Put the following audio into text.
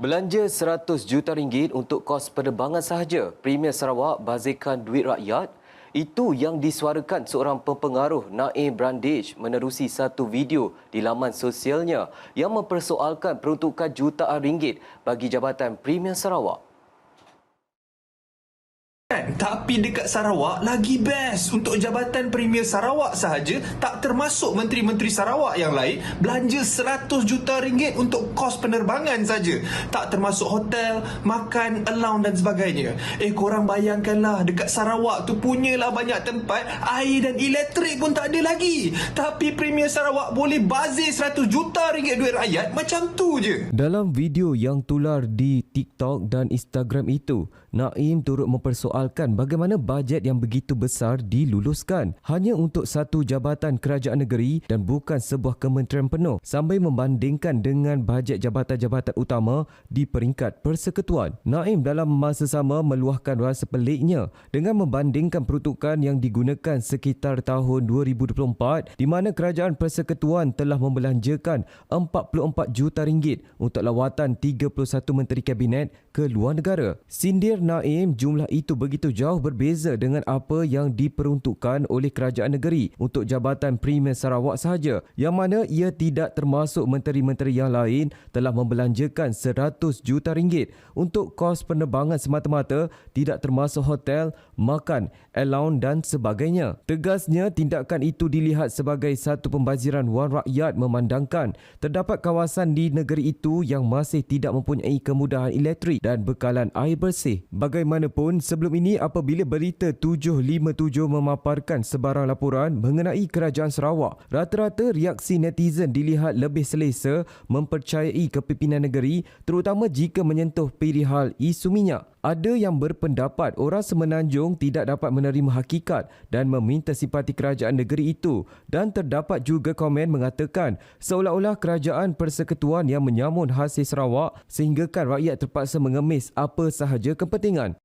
Belanja 100 juta ringgit untuk kos penerbangan sahaja. Premier Sarawak bazirkan duit rakyat. Itu yang disuarakan seorang pempengaruh Naim Brandage menerusi satu video di laman sosialnya yang mempersoalkan peruntukan jutaan ringgit bagi Jabatan Premier Sarawak. Kan? Tapi dekat Sarawak lagi best untuk Jabatan Premier Sarawak sahaja tak termasuk menteri-menteri Sarawak yang lain belanja 100 juta ringgit untuk kos penerbangan saja. Tak termasuk hotel, makan, allowance dan sebagainya. Eh korang bayangkanlah dekat Sarawak tu punyalah banyak tempat air dan elektrik pun tak ada lagi. Tapi Premier Sarawak boleh bazir 100 juta ringgit duit rakyat macam tu je. Dalam video yang tular di TikTok dan Instagram itu, Naim turut mempersoalkan bagaimana bajet yang begitu besar diluluskan hanya untuk satu jabatan kerajaan negeri dan bukan sebuah kementerian penuh sambil membandingkan dengan bajet jabatan-jabatan utama di peringkat persekutuan. Naim dalam masa sama meluahkan rasa peliknya dengan membandingkan peruntukan yang digunakan sekitar tahun 2024 di mana kerajaan persekutuan telah membelanjakan 44 juta ringgit untuk lawatan 31 menteri kabinet ke luar negara. Sindir Naim jumlah itu begitu jauh berbeza dengan apa yang diperuntukkan oleh kerajaan negeri untuk Jabatan Premier Sarawak sahaja yang mana ia tidak termasuk menteri-menteri yang lain telah membelanjakan 100 juta ringgit untuk kos penerbangan semata-mata tidak termasuk hotel, makan, allowance dan sebagainya. Tegasnya tindakan itu dilihat sebagai satu pembaziran wang rakyat memandangkan terdapat kawasan di negeri itu yang masih tidak mempunyai kemudahan elektrik dan bekalan air bersih. Bagaimanapun, sebelum ini apabila berita 757 memaparkan sebarang laporan mengenai kerajaan Sarawak, rata-rata reaksi netizen dilihat lebih selesa mempercayai kepimpinan negeri terutama jika menyentuh perihal isu minyak. Ada yang berpendapat orang semenanjung tidak dapat menerima hakikat dan meminta simpati kerajaan negeri itu dan terdapat juga komen mengatakan seolah-olah kerajaan persekutuan yang menyamun hasil Sarawak sehinggakan rakyat terpaksa mengemis apa sahaja kepentingan.